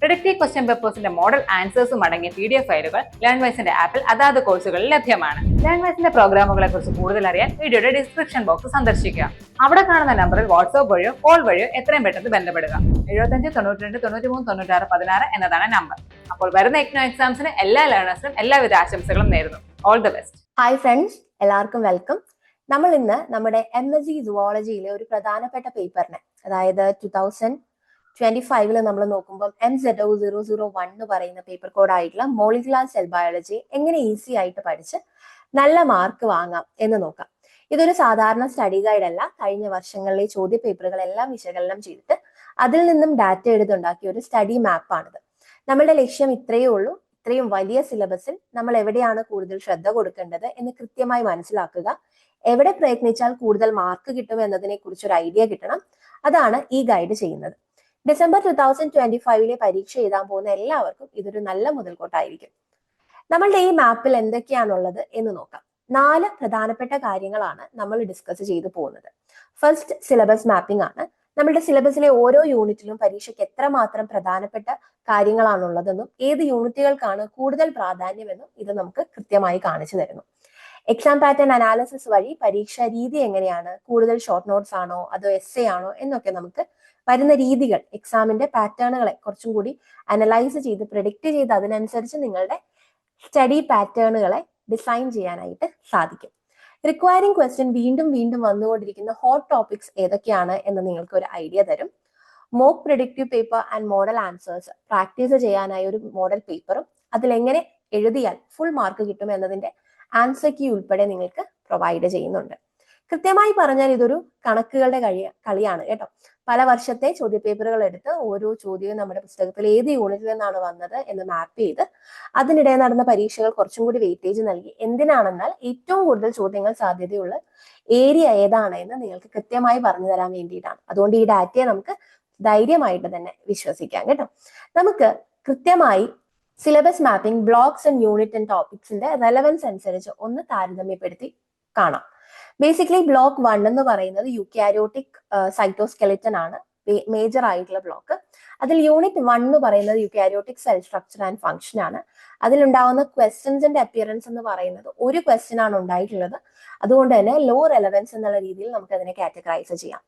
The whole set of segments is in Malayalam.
പ്രിഡിക്റ്റീവ് ക്വസ്റ്റ്യൻ പേപ്പേഴ്സിന്റെ മോഡൽ ആൻസേഴ്സും അടങ്ങിയ പി ഡി എഫ് ഫയലുകൾ ലേൺവൈസിന്റെ ആപ്പിൽ അതാത് കോഴ്സുകളിൽ ലഭ്യമാണ്. ലേൺവൈസിന്റെ പ്രോഗ്രാമുകളെ കുറിച്ച് കൂടുതൽ അറിയാൻ വീഡിയോയുടെ ഡിസ്ക്രിപ്ഷൻ ബോക്സ് സന്ദർശിക്കുക. അവിടെ കാണുന്ന നമ്പറിൽ വാട്സ്ആപ്പ് വഴിയോ കോൾ വഴിയോ എത്രയും പെട്ടെന്ന് ബന്ധപ്പെടുക. എഴുപത്തഞ്ച് തൊണ്ണൂറ്റി രണ്ട് തൊണ്ണൂറ്റി മൂന്ന് തൊണ്ണൂറ്റാറ് പതിനാറ് എന്നതാണ് നമ്പർ അപ്പോൾ വരുന്ന എക്നോ എക്സാംസിന് എല്ലാ ലേണേഴ്സിനും എല്ലാവിധ ആശംസകളും നേരുന്നു. All the best hi friends എല്ലാവർക്കും വെൽക്കം നമ്മൾ ഇന്ന് നമ്മുടെ എം എസ് ജി സുവോളജിയിലെ ഒരു പ്രധാനപ്പെട്ട പേപ്പറിനെ അതായത് ടു തൗസൻഡ് ട്വന്റി ഫൈവിൽ നമ്മൾ നോക്കുമ്പോൾ M Z O zero zero one എന്ന് പറയുന്ന പേപ്പർ കോഡ് ആയിട്ടുള്ള മോളിക്കുലാർ സെൽ ബയോളജി എങ്ങനെ ഈസി ആയിട്ട് പഠിച്ച് നല്ല മാർക്ക് വാങ്ങാം എന്ന് നോക്കാം. ഇതൊരു സാധാരണ സ്റ്റഡി ഗൈഡ് അല്ല. കഴിഞ്ഞ വർഷങ്ങളിലെ ചോദ്യ പേപ്പറുകളെല്ലാം വിശകലനം ചെയ്തിട്ട് അതിൽ നിന്നും ഡാറ്റ എടുത്തുണ്ടാക്കിയ ഒരു സ്റ്റഡി മാപ്പാണിത് നമ്മളുടെ ലക്ഷ്യം ഇത്രയേ ഉള്ളൂ. ഇത്രയും വലിയ സിലബസിൽ നമ്മൾ എവിടെയാണ് കൂടുതൽ ശ്രദ്ധ കൊടുക്കേണ്ടത് എന്ന് കൃത്യമായി മനസ്സിലാക്കുക. എവിടെ പ്രയത്നിച്ചാൽ കൂടുതൽ മാർക്ക് കിട്ടും എന്നതിനെ കുറിച്ച് ഒരു ഐഡിയ കിട്ടണം. അതാണ് ഈ ഗൈഡ് ചെയ്യുന്നത്. ഡിസംബർ ടു തൗസൻഡ് ട്വന്റി ഫൈവിലെ പരീക്ഷ എഴുതാൻ പോകുന്ന എല്ലാവർക്കും ഇതൊരു നല്ല മുതൽക്കൂട്ടായിരിക്കും. നമ്മളുടെ ഈ മാപ്പിൽ എന്തൊക്കെയാണുള്ളത് എന്ന് നോക്കാം. നാല് പ്രധാനപ്പെട്ട കാര്യങ്ങളാണ് നമ്മൾ ഡിസ്കസ് ചെയ്തു പോകുന്നത്. ഫസ്റ്റ് സിലബസ് മാപ്പിംഗ് ആണ്. നമ്മുടെ സിലബസിലെ ഓരോ യൂണിറ്റിലും പരീക്ഷയ്ക്ക് എത്രമാത്രം പ്രധാനപ്പെട്ട കാര്യങ്ങളാണുള്ളതെന്നും ഏത് യൂണിറ്റുകൾക്കാണ് കൂടുതൽ പ്രാധാന്യമെന്നും ഇത് നമുക്ക് കൃത്യമായി കാണിച്ചു തരുന്നു. എക്സാം പാറ്റേൺ അനാലിസിസ് വഴി പരീക്ഷാ രീതി എങ്ങനെയാണ്? കൂടുതൽ ഷോർട്ട് നോട്ട്സ് ആണോ? അതോ എസ് ആണോ? എന്നൊക്കെ നമുക്ക് വരുന്ന രീതികൾ എക്സാമിന്റെ പാറ്റേണുകളെ കുറച്ചും കൂടി അനലൈസ് ചെയ്ത് പ്രിഡിക്റ്റ് ചെയ്ത് അതിനനുസരിച്ച് നിങ്ങളുടെ സ്റ്റഡി പാറ്റേണുകളെ ഡിസൈൻ ചെയ്യാനായിട്ട് സാധിക്കും. റിക്വയറിംഗ് ക്വസ്റ്റ്യൻ വീണ്ടും വീണ്ടും വന്നുകൊണ്ടിരിക്കുന്ന ഹോട്ട് ടോപ്പിക്സ് ഏതൊക്കെയാണ് എന്ന് നിങ്ങൾക്ക് ഒരു ഐഡിയ തരും. Mock predictive paper and model answers practice ചെയ്യാനായി ഒരു മോഡൽ പേപ്പറും അതിലെങ്ങനെ എഴുതിയാൽ ഫുൾ മാർക്ക് കിട്ടും എന്നതിന്റെ ആൻസർ കീ ഉൾപ്പെടെ നിങ്ങൾക്ക് പ്രൊവൈഡ് ചെയ്യുന്നുണ്ട്. കൃത്യമായി പറഞ്ഞാൽ ഇതൊരു കണക്കുകളുടെ കഴി കളിയാണ് കേട്ടോ. പല വർഷത്തെ ചോദ്യപേപ്പറുകൾ എടുത്ത് ഓരോ ചോദ്യവും നമ്മുടെ പുസ്തകത്തിൽ ഏത് യൂണിറ്റിൽ നിന്നാണ് വന്നത് എന്ന് മാപ്പ് ചെയ്ത് അതിനിടെ നടന്ന പരീക്ഷകൾ കുറച്ചും കൂടി വെയിറ്റേജ് നൽകി. എന്തിനാണെന്നാൽ ഏറ്റവും കൂടുതൽ ചോദ്യങ്ങൾ സാധ്യതയുള്ള ഏരിയ ഏതാണ് എന്ന് നിങ്ങൾക്ക് കൃത്യമായി പറഞ്ഞു തരാൻ വേണ്ടിയിട്ടാണ്. അതുകൊണ്ട് ഈ ഡാറ്റയെ നമുക്ക് ധൈര്യമായിട്ട് തന്നെ വിശ്വസിക്കാം കേട്ടോ. നമുക്ക് കൃത്യമായി syllabus mapping blocks and unit and ടോപ്പിക്സിന്റെ relevance അനുസരിച്ച് ഒന്ന് താരതമ്യപ്പെടുത്തി കാണാം. ബേസിക്കലി ബ്ലോക്ക് വൺ എന്ന് പറയുന്നത് യുക്യാരിയോട്ടിക് സൈറ്റോസ്കെലിറ്റൻ ആണ്. മേജർ ആയിട്ടുള്ള ബ്ലോക്ക് അതിൽ യൂണിറ്റ് വൺ എന്ന് പറയുന്നത് eukaryotic cell structure and function ആണ്. അതിലുണ്ടാവുന്ന ക്വസ്റ്റ്യൻസിന്റെ അപ്പിയറൻസ് എന്ന് പറയുന്നത് ഒരു ക്വസ്റ്റ്യൻ ആണ് ഉണ്ടായിട്ടുള്ളത്. അതുകൊണ്ട് തന്നെ ലോ റെലവൻസ് എന്നുള്ള രീതിയിൽ നമുക്ക് അതിനെ കാറ്റഗറൈസ് ചെയ്യാം.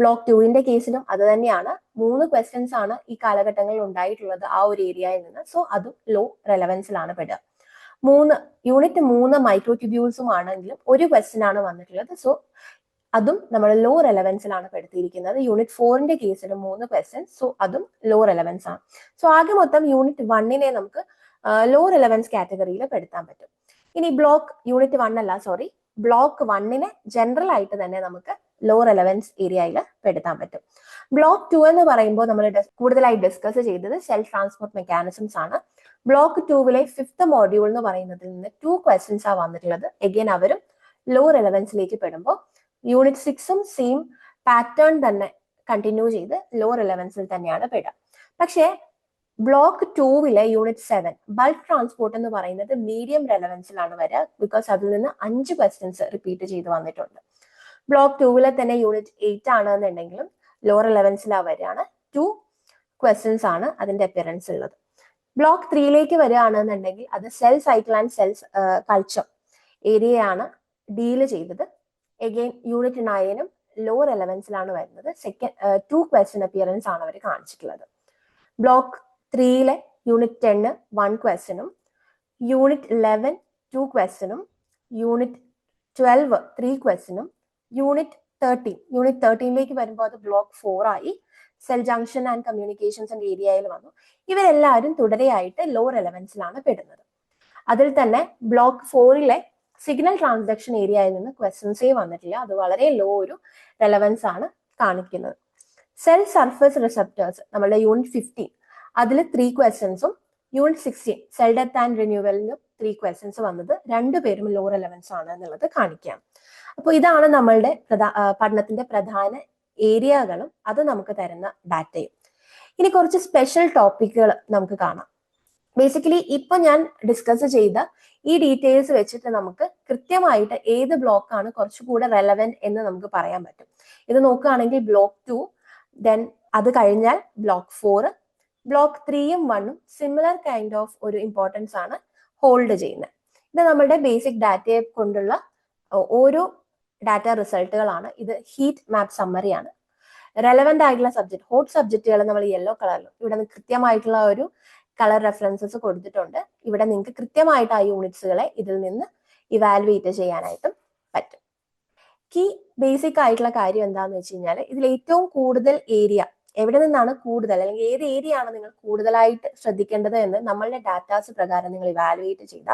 ബ്ലോക്ക് ടുവിന്റെ കേസിലും അത് തന്നെയാണ്. മൂന്ന് ക്വസ്റ്റ്യൻസ് ആണ് ഈ കാലഘട്ടങ്ങളിൽ ഉണ്ടായിട്ടുള്ളത് ആ ഒരു ഏരിയയിൽ നിന്ന്. സോ അതും ലോ റെലവൻസിലാണ് പെടുക. മൂന്ന് യൂണിറ്റ് മൂന്ന് മൈക്രോ ട്യൂബ്യൂൾസും ആണെങ്കിലും ഒരു ക്വസ്റ്റ്യൻ ആണ് വന്നിട്ടുള്ളത്. സോ അതും നമ്മൾ ലോ റെലവൻസിലാണ് പെടുത്തിയിരിക്കുന്നത് യൂണിറ്റ് ഫോറിന്റെ കേസിൽ മൂന്ന് ക്വസ്റ്റ്യൻ സോ അതും ലോ റെലവൻസ് ആണ്. സോ ആകെ മൊത്തം യൂണിറ്റ് വണ്ണിനെ നമുക്ക് ലോ റെലവൻസ് കാറ്റഗറിയിൽ പെടുത്താൻ പറ്റും. ഇനി ബ്ലോക്ക് യൂണിറ്റ് വൺ അല്ല സോറി ബ്ലോക്ക് വണ്ണിനെ ജനറൽ ആയിട്ട് തന്നെ നമുക്ക് ലോ റെലവൻസ് ഏരിയയിൽ പെടുത്താൻ പറ്റും. ബ്ലോക്ക് ടു എന്ന് പറയുമ്പോൾ നമ്മൾ കൂടുതലായി ഡിസ്കസ് ചെയ്തത് സെൽഫ് ട്രാൻസ്പോർട്ട് മെക്കാനിസംസ് ആണ്. ബ്ലോക്ക് ടൂവിലെ ഫിഫ്ത്ത് മോഡ്യൂൾ എന്ന് പറയുന്നതിൽ നിന്ന് ടു ക്വസ്റ്റ്യൻസ് ആ വന്നിട്ടുള്ളത്. എഗെയിൻ അവരും ലോ റെലവൻസിലേക്ക് പെടുമ്പോൾ യൂണിറ്റ് സിക്സും സെയിം പാറ്റേൺ തന്നെ കണ്ടിന്യൂ ചെയ്ത് ലോ റെലവൻസിൽ തന്നെയാണ് പെടുക. പക്ഷേ ബ്ലോക്ക് ടൂവിലെ യൂണിറ്റ് സെവൻ ബൾക്ക് ട്രാൻസ്പോർട്ട് എന്ന് പറയുന്നത് മീഡിയം റെലവൻസിലാണ് വരിക ബിക്കോസ് അതിൽ നിന്ന് അഞ്ച് ക്വസ്റ്റ്യൻസ് റിപ്പീറ്റ് ചെയ്ത് വന്നിട്ടുണ്ട്. ബ്ലോക്ക് ടൂവിലെ തന്നെ യൂണിറ്റ് എയ്റ്റ് ആണ് എന്നുണ്ടെങ്കിലും ലോ റെലവൻസിലാണ് വരികയാണ്. ടു ക്വസ്റ്റ്യൻസ് ആണ് അതിന്റെ അപ്പിയറൻസ് ഉള്ളത്. ബ്ലോക്ക് ത്രീയിലേക്ക് വരികയാണെന്നുണ്ടെങ്കിൽ അത് cell cycle and cells culture ഏരിയയാണ് ഡീൽ ചെയ്തത്. എഗെയിൻ യൂണിറ്റ് നയനും ലോ റെലവൻസിലാണ് വരുന്നത്. സെക്കൻഡ് ടു ക്വസ്റ്റ്യൻ അപ്പിയറൻസ് ആണ് അവർ കാണിച്ചിട്ടുള്ളത്. ബ്ലോക്ക് ത്രീയിലെ യൂണിറ്റ് ടെന്ന് വൺ ക്വസ്റ്റ്യനും യൂണിറ്റ് ഇലവൻ ടു ക്വസ്റ്റ്യനും യൂണിറ്റ് ട്വൽവ് ത്രീ ക്വസ്റ്റ്യനും യൂണിറ്റ് തേർട്ടീൻ യൂണിറ്റ് തേർട്ടീനിലേക്ക് വരുമ്പോൾ അത് ബ്ലോക്ക് ഫോർ ആയി cell junction and communications and ഏരിയയിൽ വന്നു. ഇവരെല്ലാവരും തുടരെയായിട്ട് ലോ റെലവൻസിലാണ് പെടുന്നത്. അതിൽ തന്നെ ബ്ലോക്ക് ഫോറിലെ സിഗ്നൽ ട്രാൻസാക്ഷൻ ഏരിയയിൽ നിന്ന് ക്വസ്റ്റൻസേ വന്നിട്ടില്ല. അത് വളരെ ലോ ഒരു റെലവൻസ് ആണ് കാണിക്കുന്നത്. സെൽ സർഫസ് റിസപ്റ്റേഴ്സ് നമ്മളുടെ യൂണിറ്റ് ഫിഫ്റ്റീൻ അതിൽ three ക്വസ്റ്റൻസും unit sixteen cell death and റിന്യൂവലിന് three questions വന്നത് രണ്ടുപേരും ലോ റെലവൻസ് ആണ് എന്നുള്ളത് കാണിക്കാം. അപ്പോൾ ഇതാണ് നമ്മളുടെ പഠനത്തിന്റെ പ്രധാന ഏരിയകളും അത് നമുക്ക് തരുന്ന ഡാറ്റയും. ഇനി കുറച്ച് സ്പെഷ്യൽ ടോപ്പിക്കുകൾ നമുക്ക് കാണാം. ബേസിക്കലി ഇപ്പൊ ഞാൻ ഡിസ്കസ് ചെയ്ത ഈ ഡീറ്റെയിൽസ് വെച്ചിട്ട് നമുക്ക് കൃത്യമായിട്ട് ഏത് ബ്ലോക്കാണ് കുറച്ചുകൂടെ റെലവെന്റ് എന്ന് നമുക്ക് പറയാൻ പറ്റും. ഇത് നോക്കുകയാണെങ്കിൽ ബ്ലോക്ക് ടു ദെൻ അത് കഴിഞ്ഞാൽ ബ്ലോക്ക് ഫോർ ബ്ലോക്ക് ത്രീയും വണ്ണും സിമിലർ കൈൻഡ് ഓഫ് ഒരു ഇമ്പോർട്ടൻസ് ആണ് ഹോൾഡ് ചെയ്യുന്നത്. ഇത് നമ്മുടെ ബേസിക് ഡാറ്റയെ കൊണ്ടുള്ള ഓരോ ഡാറ്റ റിസൾട്ടുകളാണ് ഇത് ഹീറ്റ് മാപ്പ് സമ്മറിയാണ് റെലവെന്റ് ആയിട്ടുള്ള സബ്ജക്ട് ഹോട്ട് സബ്ജക്റ്റുകൾ നമ്മൾ യെല്ലോ കളറിലും ഇവിടെ നിന്ന് കൃത്യമായിട്ടുള്ള ഒരു കളർ റെഫറൻസസ് കൊടുത്തിട്ടുണ്ട്. ഇവിടെ നിങ്ങൾക്ക് കൃത്യമായിട്ട് ആ യൂണിറ്റ്സുകളെ ഇതിൽ നിന്ന് ഇവാലുവേറ്റ് ചെയ്യാനായിട്ടും പറ്റും. കീ ബേസിക് ആയിട്ടുള്ള കാര്യം എന്താണെന്ന് വെച്ച് കഴിഞ്ഞാൽ ഇതിൽ ഏറ്റവും കൂടുതൽ ഏരിയ എവിടെ നിന്നാണ് കൂടുതൽ അല്ലെങ്കിൽ ഏത് ഏരിയ ആണ് നിങ്ങൾ കൂടുതലായിട്ട് ശ്രദ്ധിക്കേണ്ടത് എന്ന് നമ്മളുടെ ഡാറ്റാസ് പ്രകാരം നിങ്ങൾ ഇവാലുവേറ്റ് ചെയ്ത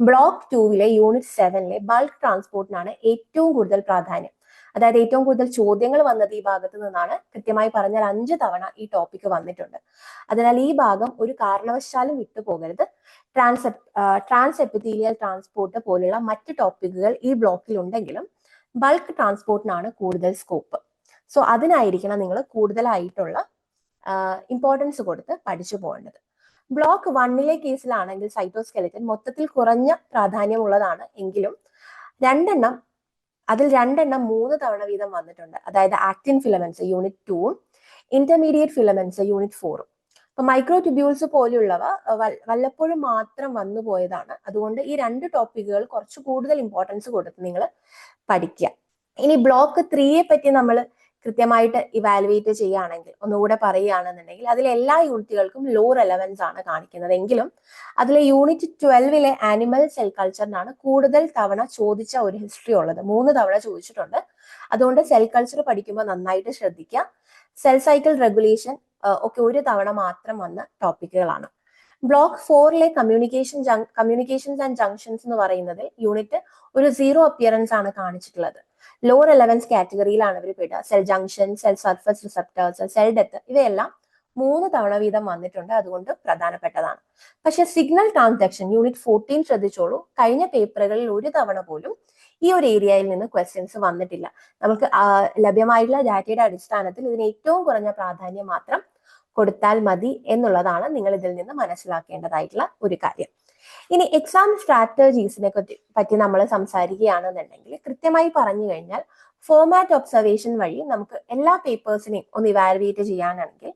ബ്ലോക്ക് ടൂവിലെ യൂണിറ്റ് സെവനിലെ ബൾക്ക് ട്രാൻസ്പോർട്ടിനാണ് ഏറ്റവും കൂടുതൽ പ്രാധാന്യം. അതായത് ഏറ്റവും കൂടുതൽ ചോദ്യങ്ങൾ വന്നത് ഈ ഭാഗത്ത് നിന്നാണ്. കൃത്യമായി പറഞ്ഞാൽ അഞ്ച് തവണ ഈ ടോപ്പിക് വന്നിട്ടുണ്ട്. അതിനാൽ ഈ ഭാഗം ഒരു കാരണവശാലും വിട്ടുപോകരുത് ട്രാൻസ് ട്രാൻസ് എപ്പിത്തീലിയൽ ട്രാൻസ്പോർട്ട് പോലുള്ള മറ്റ് ടോപ്പിക്കുകൾ ഈ ബ്ലോക്കിൽ ഉണ്ടെങ്കിലും ബൾക്ക് ട്രാൻസ്പോർട്ടിനാണ് കൂടുതൽ സ്കോപ്പ് സോ അതിനായിരിക്കണം നിങ്ങൾ കൂടുതലായിട്ടുള്ള ഇമ്പോർട്ടൻസ് കൊടുത്ത് പഠിച്ചു പോകേണ്ടത്. ബ്ലോക്ക് വണ്ണിലെ കേസിലാണെങ്കിൽ സൈറ്റോസ്കെലറ്റൻ മൊത്തത്തിൽ കുറഞ്ഞ പ്രാധാന്യമുള്ളതാണ് എങ്കിലും രണ്ടെണ്ണം അതിൽ രണ്ടെണ്ണം മൂന്ന് തവണ വീതം വന്നിട്ടുണ്ട്. അതായത് ആക്ടിൻ ഫിലമെന്റ്സ് യൂണിറ്റ് ടൂവും ഇന്റർമീഡിയറ്റ് ഫിലമെന്റ്സ് യൂണിറ്റ് ഫോറും അപ്പൊ മൈക്രോ ട്യൂബ്യൂൾസ് പോലെയുള്ളവ വല്ലപ്പോഴും മാത്രം വന്നു പോയതാണ്. അതുകൊണ്ട് ഈ രണ്ട് ടോപ്പിക്കുകൾ കുറച്ച് കൂടുതൽ ഇമ്പോർട്ടൻസ് കൊടുത്ത് നിങ്ങൾ പഠിക്കുക ഇനി ബ്ലോക്ക് ത്രീയെ പറ്റി നമ്മൾ കൃത്യമായിട്ട് ഇവാലുവേറ്റ് ചെയ്യുകയാണെങ്കിൽ ഒന്നുകൂടെ പറയുകയാണെന്നുണ്ടെങ്കിൽ അതിലെ എല്ലാ യൂണിറ്റുകൾക്കും ലോ റെലവൻസ് ആണ് കാണിക്കുന്നത്. എങ്കിലും അതിലെ യൂണിറ്റ് ട്വൽവിലെ ആനിമൽ സെൽ കൾച്ചറിനാണ് കൂടുതൽ തവണ ചോദിച്ച ഒരു ഹിസ്റ്ററി ഉള്ളത്. മൂന്ന് തവണ ചോദിച്ചിട്ടുണ്ട്. അതുകൊണ്ട് സെൽ കൾച്ചർ പഠിക്കുമ്പോൾ നന്നായിട്ട് ശ്രദ്ധിക്കുക. സെൽ സൈക്കിൾ റെഗുലേഷൻ ഒക്കെ ഒരു തവണ മാത്രം വന്ന ടോപ്പിക്കുകളാണ് ബ്ലോക്ക് ഫോറിലെ കമ്മ്യൂണിക്കേഷൻ കമ്മ്യൂണിക്കേഷൻസ് ആൻഡ് ജംഗ്ഷൻസ് എന്ന് പറയുന്നത് യൂണിറ്റ് ഒരു സീറോ അപ്പിയറൻസ് ആണ് കാണിച്ചിട്ടുള്ളത്. ലോ റെലവൻസ് കാറ്റഗറിയിലാണ് ഇവർ പെടുക. Cell junction cell surface receptors cell death ഇവയെല്ലാം മൂന്ന് തവണ വീതം വന്നിട്ടുണ്ട്. അതുകൊണ്ട് പ്രധാനപ്പെട്ടതാണ്. പക്ഷെ സിഗ്നൽ ട്രാൻസാക്ഷൻ യൂണിറ്റ് ഫോർട്ടീൻ ശ്രദ്ധിച്ചോളൂ. കഴിഞ്ഞ പേപ്പറുകളിൽ ഒരു തവണ പോലും ഈ ഒരു ഏരിയയിൽ നിന്ന് ക്വസ്റ്റ്യൻസ് വന്നിട്ടില്ല. നമുക്ക് ലഭ്യമായിട്ടുള്ള ഡാറ്റയുടെ അടിസ്ഥാനത്തിൽ ഇതിന് ഏറ്റവും കുറഞ്ഞ പ്രാധാന്യം മാത്രം കൊടുത്താൽ മതി എന്നുള്ളതാണ് നിങ്ങൾ ഇതിൽ നിന്ന് മനസ്സിലാക്കേണ്ടതായിട്ടുള്ള ഒരു കാര്യം. ഇനി എക്സാം സ്ട്രാറ്റജീസിനെ പറ്റി നമ്മൾ സംസാരിക്കുകയാണെന്നുണ്ടെങ്കിൽ കൃത്യമായി പറഞ്ഞു കഴിഞ്ഞാൽ ഫോർമാറ്റ് ഒബ്സർവേഷൻ വഴി നമുക്ക് എല്ലാ പേപ്പേഴ്സിനെയും ഒന്ന് ഇവാലുവേറ്റ് ചെയ്യാനാണെങ്കിൽ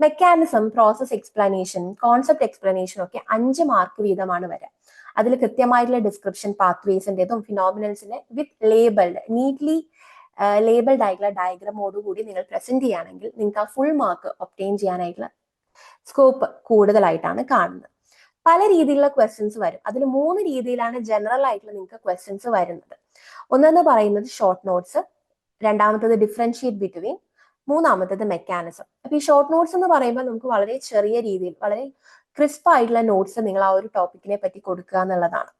mechanism process explanation concept explanation ഒക്കെ അഞ്ച് മാർക്ക് വീതമാണ് വരിക അതിൽ കൃത്യമായിട്ടുള്ള ഡിസ്ക്രിപ്ഷൻ പാത്വേസിന്റെതും ഫിനോമിനൽസിനെ വിത്ത് ലേബിൾഡ് നീറ്റ്ലി ലേബിൾഡ് ആയിട്ടുള്ള ഡയഗ്രാമോട് കൂടി നിങ്ങൾ പ്രസന്റ് ചെയ്യുകയാണെങ്കിൽ നിങ്ങൾക്ക് ആ ഫുൾ മാർക്ക് ഒപ്റ്റെയിൻ ചെയ്യാനായിട്ടുള്ള സ്കോപ്പ് കൂടുതലായിട്ടാണ് കാണുന്നത്. പല രീതിയിലുള്ള ക്വസ്റ്റ്യൻസ് വരും. അതിൽ മൂന്ന് രീതിയിലാണ് ജനറൽ ആയിട്ടുള്ള നിങ്ങൾക്ക് ക്വസ്റ്റ്യൻസ് വരുന്നത്. ഒന്നെന്ന് പറയുന്നത് ഷോർട്ട് നോട്ട്സ് രണ്ടാമത്തത് ഡിഫറൻഷിയേറ്റ് ബിറ്റ്വീൻ മൂന്നാമത്തത് മെക്കാനിസം അപ്പൊ ഈ ഷോർട്ട് നോട്ട്സ് എന്ന് പറയുമ്പോൾ നമുക്ക് വളരെ ചെറിയ രീതിയിൽ വളരെ ക്രിസ്പ് ആയിട്ടുള്ള നോട്ട്സ് നിങ്ങൾ ആ ഒരു ടോപ്പിക്കിനെ പറ്റി കൊടുക്കുക എന്നുള്ളതാണ്.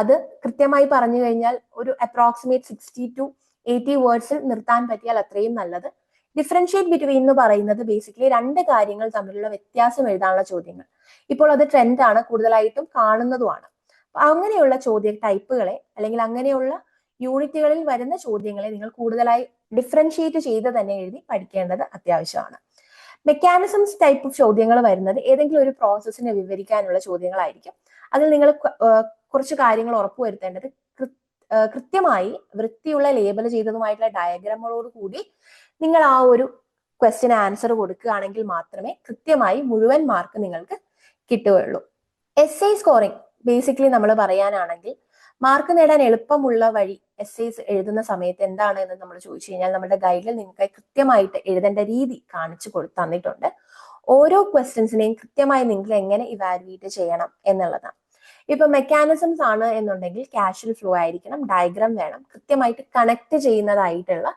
അത് കൃത്യമായി പറഞ്ഞു കഴിഞ്ഞാൽ ഒരു അപ്രോക്സിമേറ്റ് സിക്സ്റ്റി ടു എയ്റ്റി വേർഡ്സിൽ നിർത്താൻ പറ്റിയാൽ അത്രയും നല്ലത്. ഡിഫറൻഷിയേറ്റ് ബിറ്റ്വീൻ എന്ന് പറയുന്നത് ബേസിക്കലി രണ്ട് കാര്യങ്ങൾ തമ്മിലുള്ള വ്യത്യാസം എഴുതാനുള്ള ചോദ്യങ്ങൾ. ഇപ്പോൾ അത് ട്രെൻഡാണ് കൂടുതലായിട്ടും കാണുന്നതുമാണ്. അങ്ങനെയുള്ള ചോദ്യ ടൈപ്പുകളെ അല്ലെങ്കിൽ അങ്ങനെയുള്ള യൂണിറ്റുകളിൽ വരുന്ന ചോദ്യങ്ങളെ നിങ്ങൾ കൂടുതലായി ഡിഫറൻഷിയേറ്റ് ചെയ്ത് തന്നെ എഴുതി പഠിക്കേണ്ടത് അത്യാവശ്യമാണ്. മെക്കാനിസംസ് ടൈപ്പ് ചോദ്യങ്ങൾ വരുന്നത് ഏതെങ്കിലും ഒരു പ്രോസസ്സിനെ വിവരിക്കാനുള്ള ചോദ്യങ്ങളായിരിക്കും. അതിൽ നിങ്ങൾ കുറച്ച് കാര്യങ്ങൾ ഉറപ്പുവരുത്തേണ്ടത് കൃത്യമായി വൃത്തിയുള്ള ലേബൽ ചെയ്തതുമായിട്ടുള്ള ഡയഗ്രാമുകളോട് കൂടി നിങ്ങൾ ആ ഒരു ക്വസ്റ്റ്യൻ ആൻസർ കൊടുക്കുകയാണെങ്കിൽ മാത്രമേ കൃത്യമായി മുഴുവൻ മാർക്ക് നിങ്ങൾക്ക് കിട്ടുകയുള്ളൂ. എസ് ഐ സ്കോറിംഗ് ബേസിക്കലി നമ്മൾ പറയാനാണെങ്കിൽ മാർക്ക് നേടാൻ എളുപ്പമുള്ള വഴി എസ് ഐസ് എഴുതുന്ന സമയത്ത് എന്താണ് എന്ന് നമ്മൾ ചോദിച്ചു കഴിഞ്ഞാൽ നമ്മുടെ ഗൈഡിൽ നിങ്ങൾക്ക് കൃത്യമായിട്ട് എഴുതേണ്ട രീതി കാണിച്ചു കൊടുത്തു തന്നിട്ടുണ്ട്. ഓരോ ക്വസ്റ്റ്യൻസിനെയും കൃത്യമായി നിങ്ങൾ എങ്ങനെ ഇവാലുവേറ്റ് ചെയ്യണം എന്നുള്ളതാണ്. ഇപ്പൊ മെക്കാനിസംസ് ആണ് എന്നുണ്ടെങ്കിൽ ക്യാഷ്വൽ ഫ്ലോ ആയിരിക്കണം ഡയഗ്രാം വേണം. കൃത്യമായിട്ട് കണക്ട് ചെയ്യുന്നതായിട്ടുള്ള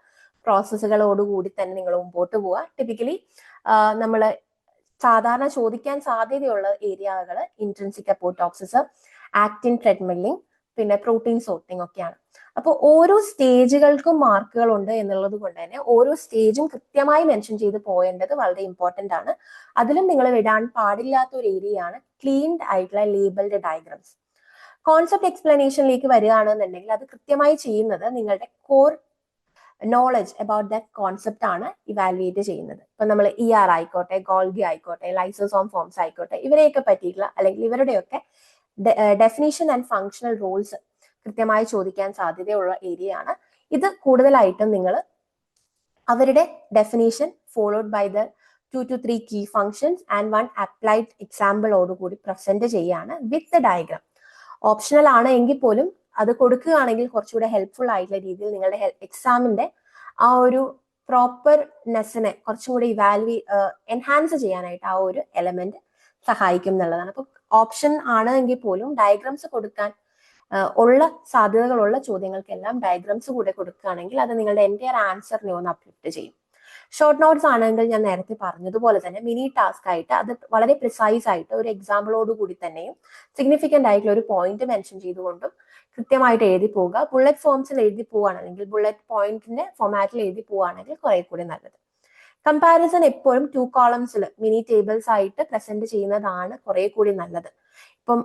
പ്രോസസ്സുകളോടുകൂടി തന്നെ നിങ്ങൾ മുമ്പോട്ട് പോവുക. ടിപ്പിക്കലി നമ്മൾ സാധാരണ ചോദിക്കാൻ സാധ്യതയുള്ള ഏരിയകൾ ഇൻട്രൻസിക് അപ്പോട്ടോക്സിസ് ആക്ടിൻ ട്രെഡ്മില്ലിംഗ് പിന്നെ പ്രോട്ടീൻ സോർട്ടിംഗ് ഒക്കെയാണ്. അപ്പോൾ ഓരോ സ്റ്റേജുകൾക്കും മാർക്കുകൾ ഉണ്ട് എന്നുള്ളത് കൊണ്ട് തന്നെ ഓരോ സ്റ്റേജും കൃത്യമായി മെൻഷൻ ചെയ്ത് പോയേണ്ടത് വളരെ ഇമ്പോർട്ടന്റ് ആണ്. അതിലും നിങ്ങൾ വിടാൻ പാടില്ലാത്ത ഒരു ഏരിയയാണ് ക്ലീൻഡ് ആയിട്ടുള്ള ലേബിൾഡ് ഡയഗ്രംസ്. കോൺസെപ്റ്റ് എക്സ്പ്ലനേഷനിലേക്ക് വരികയാണെന്നുണ്ടെങ്കിൽ അത് കൃത്യമായി ചെയ്യുന്നത് നിങ്ങളുടെ core knowledge about that concept ആണ് ഇവാലുവേറ്റ് ചെയ്യുന്നത്. ഇപ്പൊ നമ്മൾ ഇ ആർ ആയിക്കോട്ടെ ഗോൾഗി ആയിക്കോട്ടെ ലൈസോസോം ഫോംസ് ആയിക്കോട്ടെ ഇവരെയൊക്കെ പറ്റിയിട്ടുള്ള അല്ലെങ്കിൽ ഇവരുടെയൊക്കെ ഡെഫിനേഷൻ ആൻഡ് ഫങ്ഷണൽ റൂൾസ് കൃത്യമായി ചോദിക്കാൻ സാധ്യതയുള്ള ഏരിയ ആണ്. ഇത് കൂടുതലായിട്ടും നിങ്ങൾ അവരുടെ definition followed by the two to three key functions and one applied എക്സാമ്പിളോടുകൂടി present ചെയ്യാണ് വിത്ത് ദ ഡയഗ്രാം ഓപ്ഷണൽ ആണ് എങ്കിൽ പോലും അത് കൊടുക്കുകയാണെങ്കിൽ കുറച്ചുകൂടെ ഹെൽപ്ഫുൾ ആയിട്ടുള്ള രീതിയിൽ നിങ്ങളുടെ എക്സാമിന്റെ ആ ഒരു പ്രോപ്പർനെസ്സിനെ കുറച്ചും കൂടി ഇവാലുവേ എൻഹാൻസ് ചെയ്യാനായിട്ട് ആ ഒരു എലമെന്റ് സഹായിക്കും എന്നുള്ളതാണ്. അപ്പൊ ഓപ്ഷൻ ആണ് എങ്കിൽ പോലും ഡയഗ്രാംസ് കൊടുക്കാൻ ഉള്ള സാധ്യതകളുള്ള ചോദ്യങ്ങൾക്കെല്ലാം ഡയഗ്രാംസ് കൂടെ കൊടുക്കുകയാണെങ്കിൽ അത് നിങ്ങളുടെ എന്റെ ആൻസറിനെ ഒന്ന് അപ്ലിഫ്റ്റ് ചെയ്യും. ഷോർട്ട് നോട്ട്സ് ആണെങ്കിൽ ഞാൻ നേരത്തെ പറഞ്ഞതുപോലെ തന്നെ മിനി ടാസ്ക് ആയിട്ട് അത് വളരെ പ്രിസൈസ് ആയിട്ട് ഒരു എക്സാമ്പിളോട് കൂടി തന്നെയും സിഗ്നിഫിക്കന്റ് ആയിട്ടുള്ള ഒരു പോയിന്റ് മെൻഷൻ ചെയ്തുകൊണ്ടും കൃത്യമായിട്ട് എഴുതി പോവുക. ബുള്ളറ്റ് ഫോംസിൽ എഴുതി പോവുകയാണെങ്കിൽ ബുള്ളറ്റ് പോയിന്റിന്റെ ഫോമാറ്റിൽ എഴുതി പോവുകയാണെങ്കിൽ കുറെ കൂടി നല്ലത്. കമ്പാരിസൺ എപ്പോഴും ടു കോളംസിൽ മിനി ടേബിൾസ് ആയിട്ട് പ്രസന്റ് ചെയ്യുന്നതാണ് കുറെ കൂടി നല്ലത്. ഇപ്പം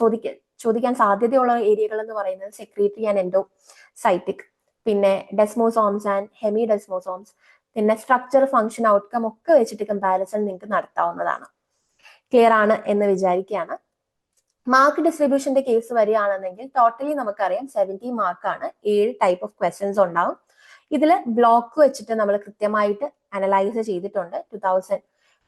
ചോദിക്ക ചോദിക്കാൻ സാധ്യതയുള്ള ഏരിയകൾ എന്ന് പറയുന്നത് സെക്രട്ടറി ആൻഡ് എൻഡോ സൈറ്റിക് പിന്നെ ഡെസ്മോസോംസ് ആൻഡ് ഹെമി ഡെസ്മോസോംസ് പിന്നെ സ്ട്രക്ചർ ഫങ്ഷൻ ഔട്ട്കം ഒക്കെ വെച്ചിട്ട് കമ്പാരിസൺ നിങ്ങൾക്ക് നടത്താവുന്നതാണ്. ക്ലിയർ ആണ് എന്ന് വിചാരിക്കുകയാണ് മാർക്ക് ഡിസ്ട്രിബ്യൂഷന്റെ കേസ് വരികയാണെന്നെങ്കിൽ ടോട്ടലി നമുക്കറിയാം സെവന്റി മാർക്കാണ് ഏഴ് ടൈപ്പ് ഓഫ് ക്വസ്റ്റ്യൻസ് ഉണ്ടാവും. ഇതിൽ ബ്ലോക്ക് വെച്ചിട്ട് നമ്മൾ കൃത്യമായിട്ട് അനലൈസ് ചെയ്തിട്ടുണ്ട്. ടു തൗസൻഡ്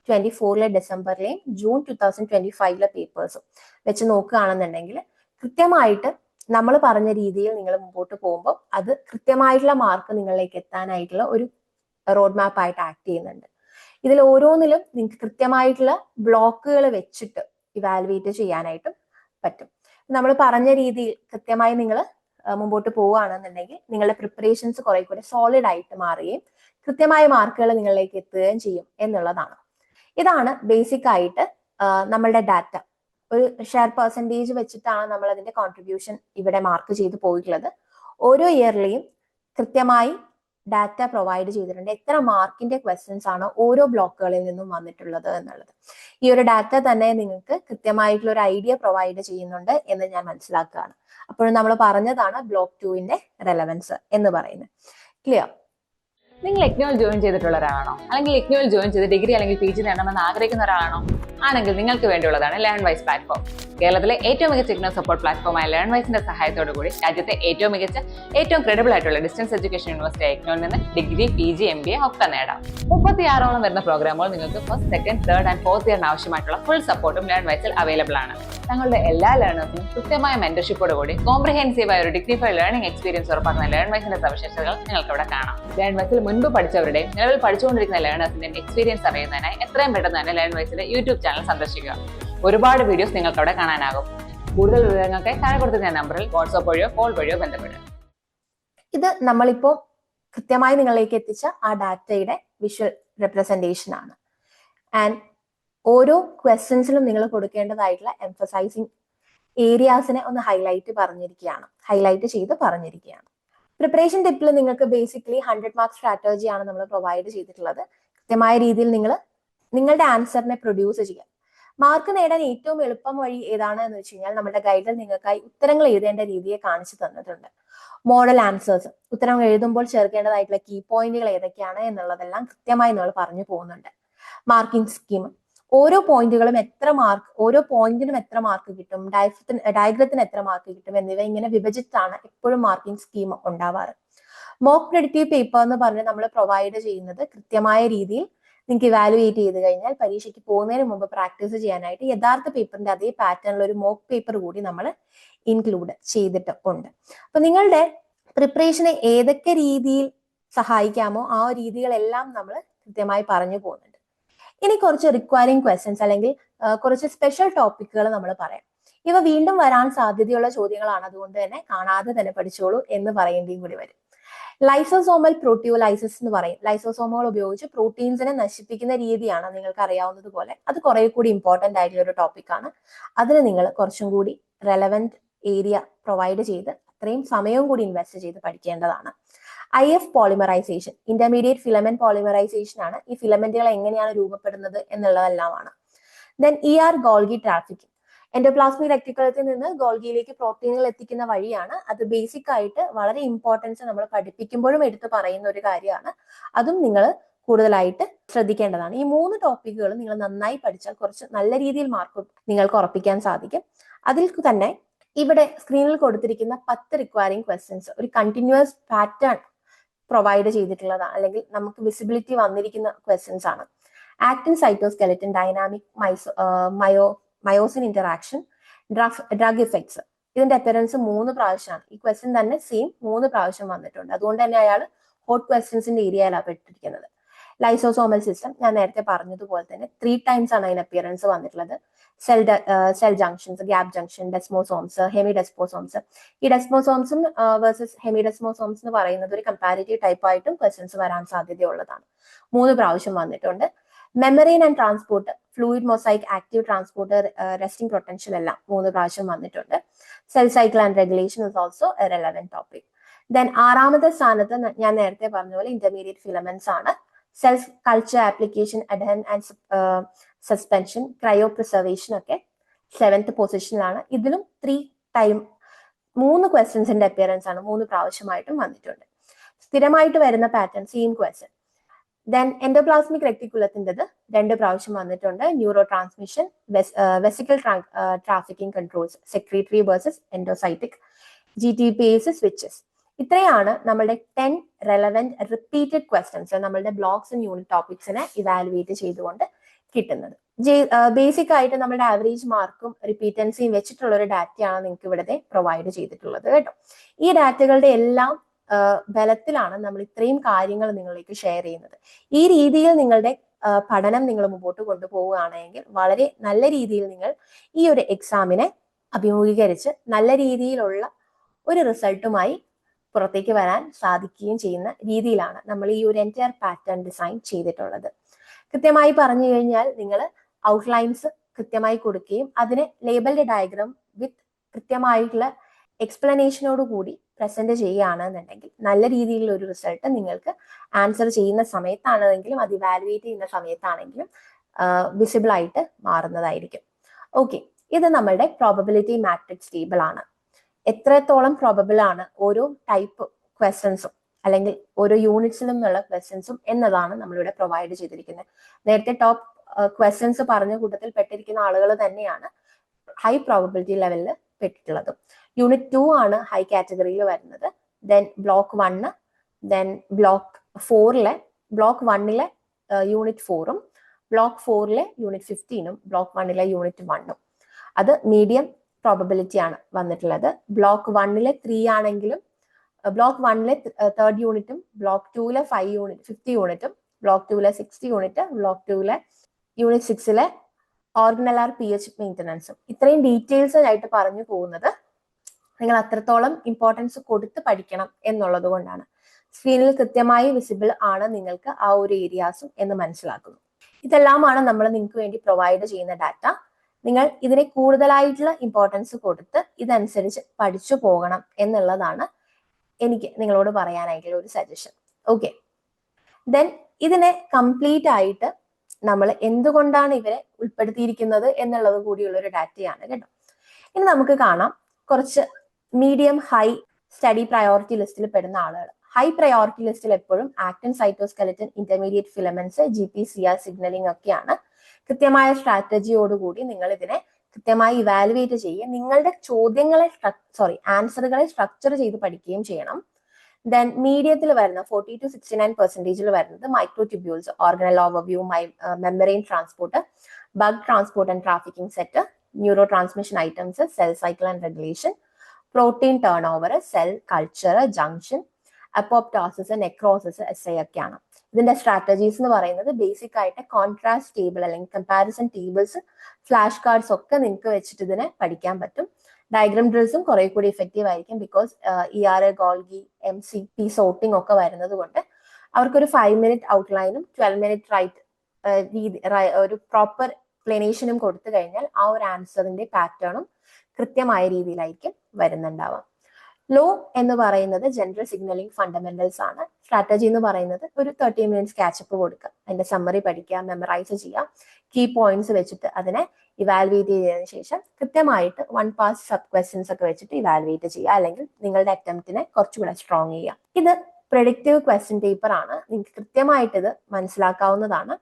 ട്വന്റി ഫോറിലെ ഡിസംബറിലെയും ജൂൺ ടു തൗസൻഡ് ട്വന്റി ഫൈവിലെ പേപ്പേഴ്സും വെച്ച് നോക്കുകയാണെന്നുണ്ടെങ്കിൽ കൃത്യമായിട്ട് നമ്മൾ പറഞ്ഞ രീതിയിൽ നിങ്ങൾ മുമ്പോട്ട് പോകുമ്പോൾ അത് കൃത്യമായിട്ടുള്ള മാർക്ക് നിങ്ങളിലേക്ക് എത്താനായിട്ടുള്ള ഒരു റോഡ് മാപ്പ് ആയിട്ട് ആക്ട് ചെയ്യുന്നുണ്ട്. ഇതിൽ ഓരോന്നിലും നിങ്ങൾക്ക് കൃത്യമായിട്ടുള്ള ബ്ലോക്കുകൾ വെച്ചിട്ട് ഇവാലുവേറ്റ് ചെയ്യാനായിട്ടും പറ്റും. നമ്മൾ പറഞ്ഞ രീതിയിൽ കൃത്യമായി നിങ്ങൾ മുമ്പോട്ട് പോവുകയാണെന്നുണ്ടെങ്കിൽ നിങ്ങളുടെ പ്രിപ്പറേഷൻസ് കുറെ കൂടെ സോളിഡ് ആയിട്ട് മാറുകയും കൃത്യമായ മാർക്കുകൾ നിങ്ങളിലേക്ക് എത്തുകയും ചെയ്യും എന്നുള്ളതാണ്. ഇതാണ് ബേസിക് ആയിട്ട് നമ്മളുടെ ഡാറ്റ ഒരു ഷെയർ പെർസെന്റേജ് വെച്ചിട്ടാണ് നമ്മൾ അതിന്റെ കോൺട്രിബ്യൂഷൻ ഇവിടെ മാർക്ക് ചെയ്ത് പോയിട്ടുള്ളത്. ഓരോ ഇയറിലെയും കൃത്യമായി ഡാറ്റ പ്രൊവൈഡ് ചെയ്തിട്ടുണ്ട്. എത്ര മാർക്കിന്റെ ക്വസ്റ്റ്യൻസ് ആണ് ഓരോ ബ്ലോക്കുകളിൽ നിന്നും വന്നിട്ടുള്ളത് എന്നുള്ളത്. ഈ ഒരു ഡാറ്റ തന്നെ നിങ്ങൾക്ക് കൃത്യമായിട്ടുള്ള ഒരു ഐഡിയ പ്രൊവൈഡ് ചെയ്യുന്നുണ്ട് എന്ന് ഞാൻ മനസ്സിലാക്കുകയാണ്. അപ്പോൾ നമ്മൾ പറഞ്ഞതാണ് ബ്ലോക്ക് ടുവിന്റെ റെലവൻസ് എന്ന് പറയുന്നത്. ക്ലിയർ നിങ്ങൾ ഇഗ്നോയിൽ ജോയിൻ ചെയ്തിട്ടുള്ള ഒരാളാണോ? അല്ലെങ്കിൽ ഇഗ്നോയിൽ ജോയിൻ ചെയ്ത് ഡിഗ്രി അല്ലെങ്കിൽ പി ജി നേടണമെന്ന് ആഗ്രഹിക്കുന്ന ഒരാളാണോ? ആണെങ്കിൽ നിങ്ങൾക്ക് വേണ്ടിയുള്ളതാണ് ലേൺ വൈസ് പ്ലാറ്റ്ഫോം കേരളത്തിലെ ഏറ്റവും മികച്ച ഇഗ്നോ സപ്പോർട്ട് പ്ലാറ്റ്ഫോമായ ലേൺ വൈസിന്റെ സഹായത്തോടു കൂടി രാജ്യത്തെ ഏറ്റവും മികച്ച ഏറ്റവും ക്രെഡിബിൾ ആയിട്ടുള്ള ഡിസ്റ്റൻസ് എഡ്യൂക്കേഷൻ യൂണിവേഴ്സിറ്റി ഐക്നോയിൽ നിന്ന് degree P G M B A ഒക്കെ നേടാം. മുപ്പത്തിയാറോളം വരുന്ന പ്രോഗ്രാമുകൾ നിങ്ങൾക്ക് first second third and fourth ഇയറിന് ആവശ്യമായിട്ടുള്ള ഫുൾ സപ്പോർട്ടും ലേൺ വൈസിൽ അവൈലബിൾ ആണ്. തങ്ങളുടെ എല്ലാ ലേണേഴ്സിനും കൃത്യമായ മെന്റർഷിപ്പോട് കൂടി കോംപ്രിഹെൻസീവ് ആയ ഒരു ഡിഗ്നിഫൈഡ് ലേണിംഗ് എക്സ്പീരിയൻസ് ഉറപ്പാക്കുന്ന ലേൺ വൈസിന്റെ സവിശേഷതകൾ നിങ്ങൾക്ക് ഇവിടെ കാണാം ലേൺ വൈസിൽ മുൻപ് പഠിച്ചവരുടെയും നിലവിൽ പഠിച്ചുകൊണ്ടിരിക്കുന്ന ലേണേഴ്സിന്റെയും എക്സ്പീരിയൻസ് അറിയുന്നതിനായി എത്രയും പെട്ടെന്ന് തന്നെ ലേൺ വൈസിന്റെ യൂട്യൂബ് ചാനൽ സന്ദർശിക്കുക. ഒരുപാട് വീഡിയോസ് നിങ്ങൾക്ക് അവിടെ കാണാനാകും. കൂടുതൽ വിവരങ്ങൾക്ക് താഴെ കൊടുത്തിരുന്ന നമ്പറിൽ വാട്സ്ആപ്പ് വഴിയോ കോൾ വഴിയോ ബന്ധപ്പെടുക. ഇത് നമ്മളിപ്പോ കൃത്യമായി നിങ്ങളിലേക്ക് എത്തിച്ച ആ ഡാറ്റയുടെ വിഷ്വൽ റെപ്രസെന്റേഷൻ ആണ്. ആൻഡ് ഓരോ ക്വസ്റ്റ്യൻസിലും നിങ്ങൾ കൊടുക്കേണ്ടതായിട്ടുള്ള എംഫസൈസിങ് ഏരിയാസിനെ ഒന്ന് ഹൈലൈറ്റ് പറഞ്ഞിരിക്കുകയാണ്. ഹൈലൈറ്റ് ചെയ്ത് പറഞ്ഞിരിക്കുകയാണ്. പ്രിപ്പറേഷൻ ടിപ്പിൽ നിങ്ങൾക്ക് ബേസിക്കലി ഹൺഡ്രഡ് മാർക്ക് സ്ട്രാറ്റജി ആണ് നമ്മൾ പ്രൊവൈഡ് ചെയ്തിട്ടുള്ളത്. കൃത്യമായ രീതിയിൽ നിങ്ങൾ നിങ്ങളുടെ ആൻസറിനെ പ്രൊഡ്യൂസ് ചെയ്യാം മാർക്ക് നേടാൻ ഏറ്റവും എളുപ്പം വഴി ഏതാണ് എന്ന് വെച്ച് കഴിഞ്ഞാൽ നമ്മുടെ ഗൈഡിൽ നിങ്ങൾക്കായി ഉത്തരങ്ങൾ എഴുതേണ്ട രീതിയെ കാണിച്ചു തന്നിട്ടുണ്ട്. മോഡൽ ആൻസേഴ്സ് ഉത്തരം എഴുതുമ്പോൾ ചേർക്കേണ്ടതായിട്ടുള്ള കീ പോയിന്റുകൾ ഏതൊക്കെയാണ് എന്നുള്ളതെല്ലാം കൃത്യമായി നമ്മൾ പറഞ്ഞു പോകുന്നുണ്ട്. മാർക്കിംഗ് സ്കീം ഓരോ പോയിന്റുകളും എത്ര മാർക്ക് ഓരോ പോയിന്റിനും എത്ര മാർക്ക് കിട്ടും ഡയഗ്രത്തിന് ഡയഗ്രത്തിന് എത്ര മാർക്ക് കിട്ടും എന്നിവ ഇങ്ങനെ വിഭജിച്ചാണ് എപ്പോഴും മാർക്കിംഗ് സ്കീം ഉണ്ടാവാറ്. മോക്ക് ക്രെഡിറ്റീവ് പേപ്പർ എന്ന് പറഞ്ഞ് നമ്മൾ പ്രൊവൈഡ് ചെയ്യുന്നത് കൃത്യമായ രീതിയിൽ നിങ്ങൾക്ക് ഇവാലുവേറ്റ് ചെയ്ത് കഴിഞ്ഞാൽ പരീക്ഷയ്ക്ക് പോകുന്നതിന് മുമ്പ് പ്രാക്ടീസ് ചെയ്യാനായിട്ട് യഥാർത്ഥ പേപ്പറിന്റെ അതേ പാറ്റേണിൽ ഒരു മോക്ക് പേപ്പർ കൂടി നമ്മൾ ഇൻക്ലൂഡ് ചെയ്തിട്ട് ഉണ്ട്. അപ്പൊ നിങ്ങളുടെ പ്രിപ്പറേഷനെ ഏതൊക്കെ രീതിയിൽ സഹായിക്കാമോ ആ രീതികളെല്ലാം നമ്മൾ കൃത്യമായി പറഞ്ഞു പോകുന്നുണ്ട്. ഇനി കുറച്ച് റിക്വയറിംഗ് ക്വസ്റ്റ്യൻസ് അല്ലെങ്കിൽ കുറച്ച് സ്പെഷ്യൽ ടോപ്പിക്കുകൾ നമ്മൾ പറയാം. ഇവ വീണ്ടും വരാൻ സാധ്യതയുള്ള ചോദ്യങ്ങളാണ്. അതുകൊണ്ട് തന്നെ കാണാതെ തന്നെ പഠിച്ചോളൂ എന്ന് പറയേണ്ടിയും കൂടി വരും. ലൈസോസോമൽ പ്രോട്ടിയോലൈസിസ് എന്ന് പറയും. ലൈസോസോമുകൾ ഉപയോഗിച്ച് പ്രോട്ടീൻസിനെ നശിപ്പിക്കുന്ന രീതിയാണ് നിങ്ങൾക്ക് അറിയാവുന്നത് പോലെ. അത് കുറെ കൂടി ഇമ്പോർട്ടന്റ് ആയിട്ടുള്ള ഒരു ടോപ്പിക്കാണ് അതിന് നിങ്ങൾ കുറച്ചും കൂടി റെലവെന്റ് ഏരിയ പ്രൊവൈഡ് ചെയ്ത് അത്രയും സമയവും കൂടി ഇൻവെസ്റ്റ് ചെയ്ത് പഠിക്കേണ്ടതാണ്. I F polymerisation intermediate filament polymerisation ആണ്. ഈ ഫിലമെന്റുകൾ എങ്ങനെയാണ് രൂപപ്പെടുന്നത് എന്നുള്ളതെല്ലാമാണ്. Then E R Golgi trafficking endoplasmic റെക്ടിക്കുലത്തിൽ നിന്ന് ഗോൾഗിയിലേക്ക് പ്രോട്ടീനുകൾ എത്തിക്കുന്ന വഴിയാണ്. അത് ബേസിക് ആയിട്ട് വളരെ ഇമ്പോർട്ടൻസ് നമ്മൾ പഠിപ്പിക്കുമ്പോഴും എടുത്തു പറയുന്ന ഒരു കാര്യമാണ്. അതും നിങ്ങൾ കൂടുതലായിട്ട് ശ്രദ്ധിക്കേണ്ടതാണ്. ഈ മൂന്ന് ടോപ്പിക്കുകൾ നിങ്ങൾ നന്നായി പഠിച്ചാൽ കുറച്ച് നല്ല രീതിയിൽ മാർക്ക് നിങ്ങൾക്ക് ഉറപ്പിക്കാൻ സാധിക്കും. അതിൽ തന്നെ ഇവിടെ സ്ക്രീനിൽ കൊടുത്തിരിക്കുന്ന പത്ത് റിക്വയറിംഗ് ക്വസ്റ്റ്യൻസ് ഒരു കണ്ടിന്യൂസ് പാറ്റേൺ പ്രൊവൈഡ് ചെയ്തിട്ടുള്ളതാണ്. അല്ലെങ്കിൽ നമുക്ക് വിസിബിലിറ്റി വന്നിരിക്കുന്ന ക്വസ്റ്റ്യൻസ് ആണ്. Actin cytoskeleton dynamic മൈസോ myo myosin interaction drug drug effects ഇതിന്റെ അപ്പിയറൻസ് മൂന്ന് പ്രാവശ്യമാണ്. ഈ ക്വസ്റ്റ്യൻ തന്നെ സെയിം മൂന്ന് പ്രാവശ്യം വന്നിട്ടുണ്ട്. അതുകൊണ്ട് തന്നെ അയാൾ ഹോട്ട് ക്വസ്റ്റ്യൻസിന്റെ ഏരിയയിലാണ് പെട്ടിരിക്കുന്നത്. ലൈസോസോമൽ സിസ്റ്റം ഞാൻ നേരത്തെ പറഞ്ഞതുപോലെ തന്നെ ത്രീ ടൈംസ് ആണ് അതിന് അപ്പിയറൻസ് വന്നിട്ടുള്ളത്. Cell cell junctions gap junction desmosomes hemidesmosomes ഈ ഡെസ്മോസോംസും വേഴ്സസ് ഹെമി ഡെസ്മോസോംസ് എന്ന് പറയുന്നത് ഒരു കമ്പാരിറ്റീവ് ടൈപ്പ് ആയിട്ടും ക്വസ്റ്റ്യൻസ് വരാൻ സാധ്യതയുള്ളതാണ്. മൂന്ന് പ്രാവശ്യം വന്നിട്ടുണ്ട്. Membrane and transport fluid mosaic active transporter resting potential എല്ലാം മൂന്ന് പ്രാവശ്യം വന്നിട്ടുണ്ട്. Cell cycle and regulation is also a topic then ആറാമത്തെ സ്ഥാനത്ത് ഞാൻ നേരത്തെ പറഞ്ഞ പോലെ ഇന്റർമീഡിയറ്റ് ഫിലമെന്റ്സ് ആണ്. Cell culture application adherent and suspension cryopreservation ഒക്കെ സെവൻത്ത് പൊസിഷനിലാണ് ഇതിലും ത്രീ ടൈം മൂന്ന് ക്വസ്റ്റ്യൻസിന്റെ അപ്പിയറൻസ് ആണ് മൂന്ന് പ്രാവശ്യമായിട്ടും വന്നിട്ടുണ്ട്. സ്ഥിരമായിട്ട് വരുന്ന pattern same question then endoplasmic റെക്ടിക്കുലത്തിന്റെത് രണ്ട് പ്രാവശ്യം വന്നിട്ടുണ്ട്. Neurotransmission vesicle trafficking controls secretory versus endocytic G T P S switches ഇത്രയാണ് നമ്മളുടെ ടെൻ റെലവെന്റ് റിപ്പീറ്റഡ് ക്വസ്റ്റ്യൻസ് നമ്മളുടെ ബ്ലോക്സ് ആൻഡ് യൂണിറ്റ് ടോപ്പിക്സിനെ ഇവാലുവേറ്റ് ചെയ്തുകൊണ്ട് കിട്ടുന്നത്. ബേസിക് ആയിട്ട് നമ്മുടെ ആവറേജ് മാർക്കും റിപ്പീറ്റൻസിയും വെച്ചിട്ടുള്ള ഒരു ഡാറ്റയാണ് നിങ്ങൾക്ക് ഇവിടെ പ്രൊവൈഡ് ചെയ്തിട്ടുള്ളത് കേട്ടോ. ഈ ഡാറ്റകളുടെ എല്ലാം ബലത്തിലാണ് നമ്മൾ ഇത്രയും കാര്യങ്ങൾ നിങ്ങളിലേക്ക് ഷെയർ ചെയ്യുന്നത്. ഈ രീതിയിൽ നിങ്ങളുടെ പഠനം നിങ്ങൾ മുമ്പോട്ട് കൊണ്ടുപോവുകയാണെങ്കിൽ വളരെ നല്ല രീതിയിൽ നിങ്ങൾ ഈ ഒരു എക്സാമിനെ അഭിമുഖീകരിച്ച് നല്ല രീതിയിലുള്ള ഒരു റിസൾട്ടുമായി പുറത്തേക്ക് വരാൻ സാധിക്കുകയും ചെയ്യുന്ന രീതിയിലാണ് നമ്മൾ ഈ ഒരു എന്റയർ പാറ്റേൺ ഡിസൈൻ ചെയ്തിട്ടുള്ളത്. കൃത്യമായി പറഞ്ഞു കഴിഞ്ഞാൽ നിങ്ങൾ ഔട്ട്ലൈൻസ് കൃത്യമായി കൊടുക്കുകയും അതിന് ലേബൽഡ് ഡയഗ്രാം വിത്ത് കൃത്യമായിട്ടുള്ള എക്സ്പ്ലനേഷനോട് കൂടി പ്രസന്റ് ചെയ്യുകയാണെന്നുണ്ടെങ്കിൽ നല്ല രീതിയിലുള്ള ഒരു റിസൾട്ട് നിങ്ങൾക്ക് ആൻസർ ചെയ്യുന്ന സമയത്താണെങ്കിലും അത് ഇവാലുവേറ്റ് ചെയ്യുന്ന സമയത്താണെങ്കിലും വിസിബിൾ ആയിട്ട് മാറുന്നതായിരിക്കും. ഓക്കെ ഇത് നമ്മളുടെ പ്രോബബിലിറ്റി മാട്രിക്സ് ടേബിൾ ആണ്. എത്രത്തോളം പ്രോബബിൾ ആണ് ഓരോ ടൈപ്പ് ക്വസ്റ്റൻസും അല്ലെങ്കിൽ ഓരോ യൂണിറ്റ്സിലും നിന്നുള്ള ക്വസ്റ്റൻസും എന്നതാണ് നമ്മളിവിടെ പ്രൊവൈഡ് ചെയ്തിരിക്കുന്നത്. നേരത്തെ ടോപ്പ് ക്വസ്റ്റൻസ് പറഞ്ഞ കൂട്ടത്തിൽ പെട്ടിരിക്കുന്ന ആളുകൾ തന്നെയാണ് ഹൈ പ്രോബബിലിറ്റി ലെവലിൽ പെട്ടിട്ടുള്ളത്. യൂണിറ്റ് ടു ആണ് ഹൈ കാറ്റഗറിയിൽ വരുന്നത്. Then block one then block ഫോറിലെ block വണ്ണിലെ യൂണിറ്റ് ഫോറും ബ്ലോക്ക് ഫോറിലെ യൂണിറ്റ് ഫിഫ്റ്റീനും ബ്ലോക്ക് വണ്ണിലെ യൂണിറ്റ് വണ്ണും അത് മീഡിയം പ്രോബബിലിറ്റി ആണ് വന്നിട്ടുള്ളത്. ബ്ലോക്ക് വണ്ണിലെ ത്രീ ആണെങ്കിലും ബ്ലോക്ക് വണ്ണിലെ തേർഡ് യൂണിറ്റും ബ്ലോക്ക് ടൂവിലെ ഫൈവ് യൂണിറ്റ് ഫിഫ്റ്റി യൂണിറ്റും ബ്ലോക്ക് ടൂവിലെ സിക്സ്റ്റി യൂണിറ്റ് ബ്ലോക്ക് ടൂവിലെ യൂണിറ്റ് സിക്സിലെ ഓർഗനലാർ പി എച്ച് മെയിന്റനൻസും ഇത്രയും ഡീറ്റെയിൽസ് ആയിട്ട് പറഞ്ഞു പോകുന്നത് നിങ്ങൾ അത്രത്തോളം ഇമ്പോർട്ടൻസ് കൊടുത്ത് പഠിക്കണം എന്നുള്ളത് കൊണ്ടാണ്. സ്ക്രീനിൽ കൃത്യമായി വിസിബിൾ ആണ് നിങ്ങൾക്ക് ആ ഒരു ഏരിയാസും എന്ന് മനസ്സിലാക്കുന്നു. ഇതെല്ലാമാണ് നമ്മൾ നിങ്ങൾക്ക് വേണ്ടി പ്രൊവൈഡ് ചെയ്യുന്ന ഡാറ്റ നിങ്ങൾ ഇതിനെ കൂടുതലായിട്ടുള്ള ഇമ്പോർട്ടൻസ് കൊടുത്ത് ഇതനുസരിച്ച് പഠിച്ചു പോകണം എന്നുള്ളതാണ് എനിക്ക് നിങ്ങളോട് പറയാനായിട്ടുള്ള ഒരു സജഷൻ ഓക്കെ ദെൻ ഇതിനെ കംപ്ലീറ്റ് ആയിട്ട് നമ്മൾ എന്തുകൊണ്ടാണ് ഇവരെ ഉൾപ്പെടുത്തിയിരിക്കുന്നത് എന്നുള്ളത് കൂടിയുള്ള ഒരു ഡാറ്റയാണ് കേട്ടോ. ഇനി നമുക്ക് കാണാം. കുറച്ച് മീഡിയം ഹൈ സ്റ്റഡി പ്രയോറിറ്റി ലിസ്റ്റിൽ പെടുന്ന ആളുകൾ ഹൈ പ്രയോറിറ്റി ലിസ്റ്റിൽ എപ്പോഴും actin cytoskeleton intermediate filaments G P C R signalling ഒക്കെയാണ്. കൃത്യമായ സ്ട്രാറ്റജിയോടുകൂടി നിങ്ങൾ ഇതിനെ കൃത്യമായി ഇവാലുവേറ്റ് ചെയ്യുക നിങ്ങളുടെ ചോദ്യങ്ങളെ സോറി ആൻസറുകളെ സ്ട്രക്ചർ ചെയ്ത് പഠിക്കുകയും ചെയ്യണം. ദെൻ മീഡിയത്തിൽ വരുന്ന ഫോർട്ടി ടു സിക്സ്റ്റി നയൻ പെർസെന്റേജിൽ വരുന്നത് microtubules organelle overview my membrane transport bug transport and trafficking set neurotransmission items cell cycle and regulation protein turnover cell culture junction apoptosis necrosis S I ഒക്കെയാണ്. ഇതിന്റെ സ്ട്രാറ്റജീസ് എന്ന് പറയുന്നത് ബേസിക് ആയിട്ട് കോൺട്രാസ്റ്റ് ടേബിൾ അല്ലെങ്കിൽ കമ്പാരിസൺ ടേബിൾസ് ഫ്ലാഷ് കാർഡ്സ് ഒക്കെ നിങ്ങൾക്ക് വെച്ചിട്ട് ഇതിനെ പഠിക്കാൻ പറ്റും. ഡയഗ്രാം ഡ്രിൽസും കുറെ കൂടി ഇഫക്റ്റീവ് ആയിരിക്കും because E R A Golgi M C P sorting ഒക്കെ വരുന്നത് കൊണ്ട് അവർക്കൊരു ഫൈവ് മിനിറ്റ് ഔട്ട്ലൈനും ട്വൽവ് മിനിറ്റ് റൈറ്റ് രീതി ഒരു പ്രോപ്പർ പ്ലെനേഷനും കൊടുത്തു കഴിഞ്ഞാൽ ആ ഒരു ആൻസറിന്റെ പാറ്റേണും കൃത്യമായ രീതിയിലായിരിക്കും വരുന്നുണ്ടാവാം ലോ എന്ന് പറയുന്നത് ജനറൽ സിഗ്നലിംഗ് ഫണ്ടമെന്റൽസ് ആണ്. സ്ട്രാറ്റജി എന്ന് പറയുന്നത് ഒരു തേർട്ടി മിനിറ്റ്സ് കാച്ചപ്പ് കൊടുക്കുക. അതിന്റെ സമ്മറി പഠിക്കുക മെമ്മറൈസ് ചെയ്യുക കീ പോയിന്റ്സ് വെച്ചിട്ട് അതിനെ ഇവാലുവേറ്റ് ചെയ്തതിനു ശേഷം കൃത്യമായിട്ട് വൺ പാസ് സബ് ക്വസ്റ്റ്യൻസ് ഒക്കെ വെച്ചിട്ട് ഇവാലുവേറ്റ് ചെയ്യുക. അല്ലെങ്കിൽ നിങ്ങളുടെ അറ്റംപ്റ്റിനെ കുറച്ചുകൂടെ സ്ട്രോങ് ചെയ്യുക. ഇത് പ്രൊഡിക്റ്റീവ് ക്വസ്റ്റ്യൻ പേപ്പർ ആണ്. നിങ്ങൾക്ക് കൃത്യമായിട്ട് ഇത് മനസ്സിലാക്കാവുന്നതാണ്.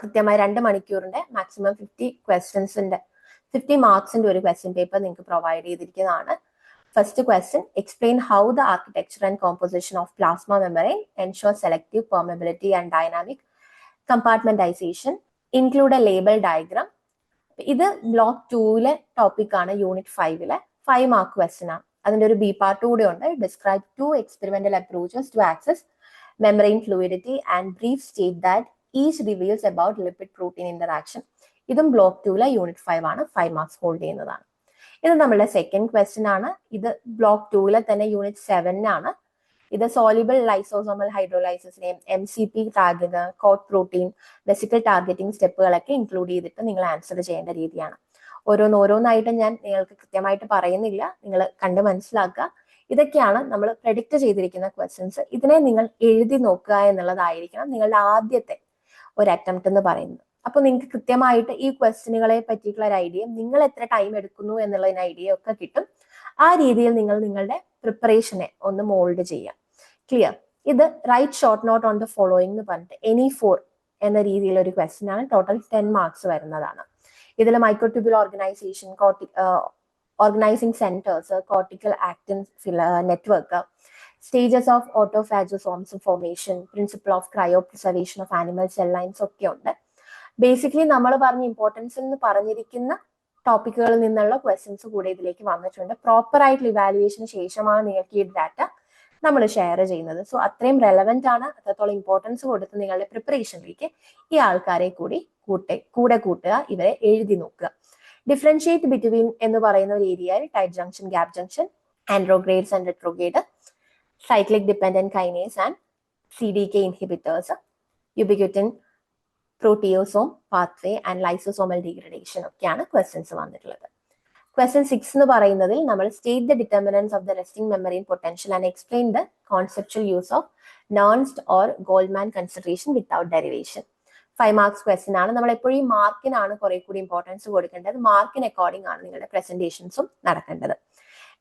കൃത്യമായി രണ്ട് മണിക്കൂറിന്റെ മാക്സിമം ഫിഫ്റ്റി ക്വസ്റ്റ്യൻസിന്റെ ഫിഫ്റ്റി മാർക്സിന്റെ ഒരു ക്വസ്റ്റ്യൻ പേപ്പർ നിങ്ങൾക്ക് provide ചെയ്തിരിക്കുന്നതാണ്. First question explain how the architecture and composition of plasma membrane ensure selective permeability and dynamic compartmentalisation include a label diagram ഇത് ബ്ലോക്ക് ടൂവിലെ ടോപ്പിക് ആണ് യൂണിറ്റ് ഫൈവിലെ ഫൈവ് മാർക്ക് ക്വസ്റ്റ്യൻ ആണ്. അതിന്റെ ഒരു ബി പാർട്ട് കൂടെ ഉണ്ട്. Describe two experimental approaches to access membrane fluidity and brief state that each reveals about lipid protein interaction ഇതും ബ്ലോക്ക് ടൂല യൂണിറ്റ് ഫൈവ് ആണ്. ഫൈവ് മാർക്സ് ഹോൾഡ് ചെയ്യുന്നതാണ്. ഇത് നമ്മുടെ സെക്കൻഡ് ക്വസ്റ്റ്യൻ ആണ്. ഇത് ബ്ലോക്ക് ടൂവിലെ തന്നെ യൂണിറ്റ് സെവനിനാണ് ഇത് soluble lysosomal ഹൈഡ്രോലൈസിസിനെയും M C P tagging coat protein vesicle targeting സ്റ്റെപ്പുകളൊക്കെ include ചെയ്തിട്ട് നിങ്ങൾ ആൻസർ ചെയ്യേണ്ട രീതിയാണ്. ഓരോന്നോരോന്നായിട്ട് ഞാൻ നിങ്ങൾക്ക് കൃത്യമായിട്ട് പറയുന്നില്ല. നിങ്ങൾ കണ്ട് മനസ്സിലാക്കുക. ഇതൊക്കെയാണ് നമ്മൾ പ്രഡിക്റ്റ് ചെയ്തിരിക്കുന്ന ക്വസ്റ്റ്യൻസ് ഇതിനെ നിങ്ങൾ എഴുതി നോക്കുക എന്നുള്ളതായിരിക്കണം നിങ്ങളുടെ ആദ്യത്തെ ഒരു അറ്റംപ്റ്റ് എന്ന് പറയുന്നത്. അപ്പൊ നിങ്ങൾക്ക് കൃത്യമായിട്ട് ഈ ക്വസ്റ്റ്യനുകളെ പറ്റിയിട്ടുള്ള ഒരു ഐഡിയ നിങ്ങൾ എത്ര ടൈം എടുക്കുന്നു എന്നുള്ളതിന് ഐഡിയ ഒക്കെ കിട്ടും. ആ രീതിയിൽ നിങ്ങൾ നിങ്ങളുടെ പ്രിപ്പറേഷനെ ഒന്ന് മോൾഡ് ചെയ്യാം. ക്ലിയർ ഇത് write short note on the following എന്ന് പറഞ്ഞിട്ട് എനി ഫോർ എന്ന രീതിയിൽ ഒരു ക്വസ്റ്റ്യൻ ആണ്. ടോട്ടൽ ടെൻ മാർക്സ് വരുന്നതാണ്. ഇതിൽ microtubule organisation organising centres cortical actin network stages of autophagosomes formation principle of cryopreservation of animal cell lines ഒക്കെ ഉണ്ട്. ബേസിക്കലി നമ്മൾ പറഞ്ഞ ഇമ്പോർട്ടൻസ് എന്ന് പറഞ്ഞിരിക്കുന്ന ടോപ്പിക്കുകളിൽ നിന്നുള്ള ക്വസ്റ്റ്യൻസ് കൂടെ ഇതിലേക്ക് വന്നിട്ടുണ്ട്. പ്രോപ്പർ ആയിട്ടുള്ള ഇവാലുവേഷന് ശേഷമാണ് നിങ്ങൾക്ക് ഈ ഡാറ്റ നമ്മൾ ഷെയർ ചെയ്യുന്നത്. സോ അത്രയും റെലവെന്റ് ആണ്. അത്രത്തോളം ഇമ്പോർട്ടൻസ് കൊടുത്ത് നിങ്ങളുടെ പ്രിപ്പറേഷനിലേക്ക് ഈ ആൾക്കാരെ കൂടി കൂട്ടെ കൂടെ കൂട്ടുക ഇവരെ എഴുതി നോക്കുക. ഡിഫറൻഷിയേറ്റ് ബിറ്റ്വീൻ എന്ന് പറയുന്ന ഒരു ഏരിയയിൽ tight junction gap junction anterograde and retrograde kinase and C D K inhibitors ubiquitin proteasome pathway and lysosomal degradation ഒക്കെയാണ് ക്വസ്റ്റ്യൻസ് വന്നിട്ടുള്ളത്. ക്വസ്റ്റ്യൻ സിക്സ് എന്ന് പറയുന്നതിൽ നമ്മൾ state the determinants of the resting membrane potential and explain the conceptual use of Nernst or Goldman consideration without derivation five marks question ആണ്. നമ്മൾ എപ്പോഴും മാർക്കിനാണ് കുറെ കൂടി ഇമ്പോർട്ടൻസ് കൊടുക്കേണ്ടത്. മാർക്കിന് അക്കോർഡിംഗ് ആണ് നിങ്ങളുടെ പ്രസന്റേഷൻസും നടക്കേണ്ടത്.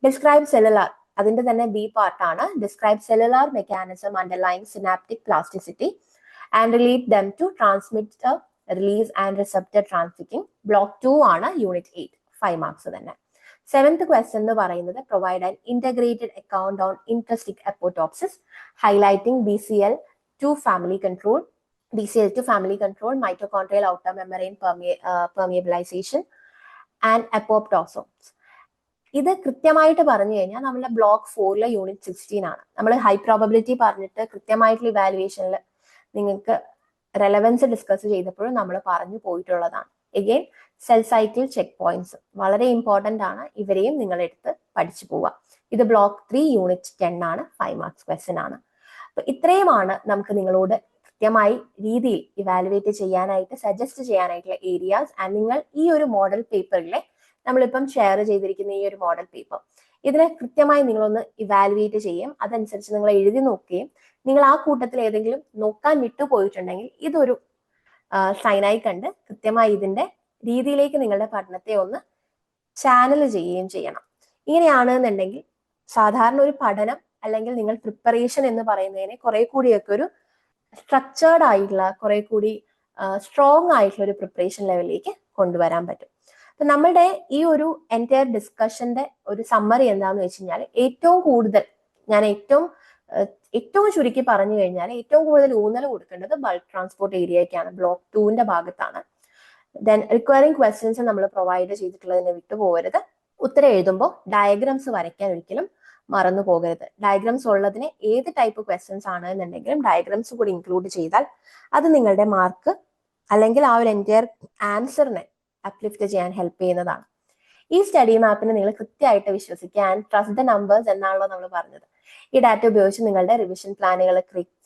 ഡിസ്ക്രൈബ് സെല്ലുലാർ അതിന്റെ തന്നെ ബി പാർട്ടാണ് describe cellular mechanism underlying synaptic plasticity and relate them to transmitter release and receptor trafficking block two ആണ് യൂണിറ്റ് എയ്റ്റ് ഫൈവ് മാർക്സ് തന്നെ. സെവൻത് ക്വസ്റ്റൻ എന്ന് പറയുന്നത് provide an integrated account on intrinsic apoptosis highlighting B C L two family control B C L two family control mitochondrial outer membrane permeabilisation and apoptosomes ഇത് കൃത്യമായിട്ട് പറഞ്ഞു കഴിഞ്ഞാൽ നമ്മുടെ ബ്ലോക്ക് ഫോറിലെ യൂണിറ്റ് സിക്സ്റ്റീൻ ആണ്. നമ്മൾ ഹൈ പ്രോബബിലിറ്റി പറഞ്ഞിട്ട് കൃത്യമായിട്ടുള്ള ഇവാലുവേഷനിൽ നിങ്ങൾക്ക് റെലവൻസ് ഡിസ്കസ് ചെയ്തപ്പോഴും നമ്മൾ പറഞ്ഞു പോയിട്ടുള്ളതാണ്. Again cell cycle checkpoints വളരെ ഇമ്പോർട്ടന്റ് ആണ്. ഇവരെയും നിങ്ങൾ എടുത്ത് പഠിച്ചു പോവുക ഇത് ബ്ലോക്ക് ത്രീ യൂണിറ്റ് ടെൻ ആണ് ഫൈവ് മാർക്സ് ക്വസ്റ്റൻ ആണ്. അപ്പൊ ഇത്രയുമാണ് നമുക്ക് നിങ്ങളോട് കൃത്യമായി രീതിയിൽ ഇവാലുവേറ്റ് ചെയ്യാനായിട്ട് സജസ്റ്റ് ചെയ്യാനായിട്ടുള്ള ഏരിയാസ് ആൻഡ് നിങ്ങൾ ഈ ഒരു മോഡൽ പേപ്പറിലെ നമ്മളിപ്പം ഷെയർ ചെയ്തിരിക്കുന്ന ഈ ഒരു മോഡൽ പേപ്പർ ഇതിനെ കൃത്യമായി നിങ്ങളൊന്ന് ഇവാലുവേറ്റ് ചെയ്യും. അതനുസരിച്ച് നിങ്ങൾ എഴുതി നോക്കുകയും നിങ്ങൾ ആ കൂട്ടത്തിൽ ഏതെങ്കിലും നോക്കാൻ വിട്ടുപോയിട്ടുണ്ടെങ്കിൽ ഇതൊരു സൈനായി കണ്ട് കൃത്യമായി ഇതിന്റെ രീതിയിലേക്ക് നിങ്ങളുടെ പഠനത്തെ ഒന്ന് ചാനൽ ചെയ്യുകയും ചെയ്യണം. ഇങ്ങനെയാണ് എന്നുണ്ടെങ്കിൽ സാധാരണ ഒരു പഠനം അല്ലെങ്കിൽ നിങ്ങൾ പ്രിപ്പറേഷൻ എന്ന് പറയുന്നതിനെ കുറെ കൂടിയൊക്കെ ഒരു സ്ട്രക്ചേർഡ് ആയിട്ടുള്ള കുറെ കൂടി സ്ട്രോങ് ആയിട്ടുള്ള ഒരു പ്രിപ്പറേഷൻ ലെവലിലേക്ക് കൊണ്ടുവരാൻ പറ്റും. അപ്പൊ നമ്മളുടെ ഈ ഒരു എന്റയർ ഡിസ്കഷന്റെ ഒരു സമ്മറി എന്താന്ന് വെച്ച് കഴിഞ്ഞാൽ ഏറ്റവും കൂടുതൽ ഞാൻ ഏറ്റവും ഏറ്റവും ചുരുക്കി പറഞ്ഞു കഴിഞ്ഞാൽ ഏറ്റവും കൂടുതൽ ഊന്നൽ കൊടുക്കേണ്ടത് ബൾക്ക് ട്രാൻസ്പോർട്ട് ഏരിയയ്ക്കാണ് ബ്ലോക്ക് ടൂവിന്റെ ഭാഗത്താണ്. ദെൻ റിക്വയറിംഗ് ക്വസ്റ്റ്യൻസ് നമ്മൾ പ്രൊവൈഡ് ചെയ്തിട്ടുള്ളതിനെ വിട്ടുപോകരുത് ഉത്തരം എഴുതുമ്പോൾ ഡയഗ്രാംസ് വരയ്ക്കാൻ ഒരിക്കലും മറന്നു പോകരുത്. ഡയഗ്രാംസ് ഉള്ളതിന് ഏത് ടൈപ്പ് ക്വസ്റ്റ്യൻസ് ആണ് എന്നുണ്ടെങ്കിലും ഡയഗ്രാംസ് കൂടി ഇൻക്ലൂഡ് ചെയ്താൽ അത് നിങ്ങളുടെ മാർക്ക് അല്ലെങ്കിൽ ആ ഒരു എന്റയർ ആൻസറിനെ അപ്ലിഫ്റ്റ് ചെയ്യാൻ ഹെൽപ്പ് ചെയ്യുന്നതാണ്. ഈ സ്റ്റഡി മാപ്പിനെ നിങ്ങൾ കൃത്യമായിട്ട് വിശ്വസിക്കുക ആൻഡ് ട്രസ്റ്റ് ദ നമ്പേഴ്സ് എന്നാണല്ലോ നമ്മൾ പറഞ്ഞത്. ഈ ഡാറ്റ ഉപയോഗിച്ച് നിങ്ങളുടെ റിവിഷൻ പ്ലാനുകൾ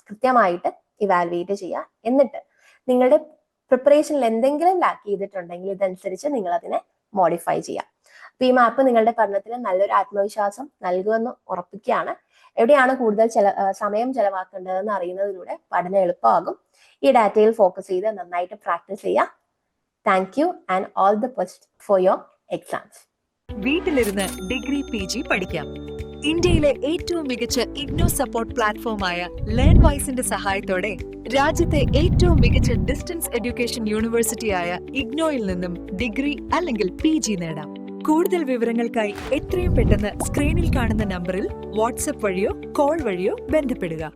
കൃത്യമായിട്ട് ഇവാലുവേറ്റ് ചെയ്യുക എന്നിട്ട് നിങ്ങളുടെ പ്രിപ്പറേഷനിൽ എന്തെങ്കിലും ലാക്ക് ചെയ്തിട്ടുണ്ടെങ്കിൽ ഇതനുസരിച്ച് നിങ്ങൾ അതിനെ മോഡിഫൈ ചെയ്യുക അപ്പൊ ഈ മാപ്പ് നിങ്ങളുടെ പഠനത്തിന് നല്ലൊരു ആത്മവിശ്വാസം നൽകുമെന്ന് ഉറപ്പിക്കുകയാണ്. എവിടെയാണ് കൂടുതൽ ചെല സമയം ചെലവാക്കേണ്ടതെന്ന് അറിയുന്നതിലൂടെ പഠനം എളുപ്പമാകും. ഈ ഡാറ്റയിൽ ഫോക്കസ് ചെയ്ത് നന്നായിട്ട് പ്രാക്ടീസ് ചെയ്യുക thank you and all the best for your exams വീട്ടിലിരുന്ന് ഡിഗ്രി പി ജി പഠിക്കാം. ഇന്ത്യയിലെ ഏറ്റവും മികച്ച ഇഗ്നോ സപ്പോർട്ട് പ്ലാറ്റ്ഫോമായ ലേൺ വൈസിന്റെ സഹായത്തോടെ രാജ്യത്തെ ഏറ്റവും മികച്ച ഡിസ്റ്റൻസ് എഡ്യൂക്കേഷൻ യൂണിവേഴ്സിറ്റിയായ ഇഗ്നോയിൽ നിന്നും ഡിഗ്രി അല്ലെങ്കിൽ പി ജി നേടാം. കൂടുതൽ വിവരങ്ങൾക്കായി എത്രയും പെട്ടെന്ന് സ്ക്രീനിൽ കാണുന്ന നമ്പറിൽ വാട്സപ്പ് വഴിയോ കോൾ വഴിയോ ബന്ധപ്പെടുക.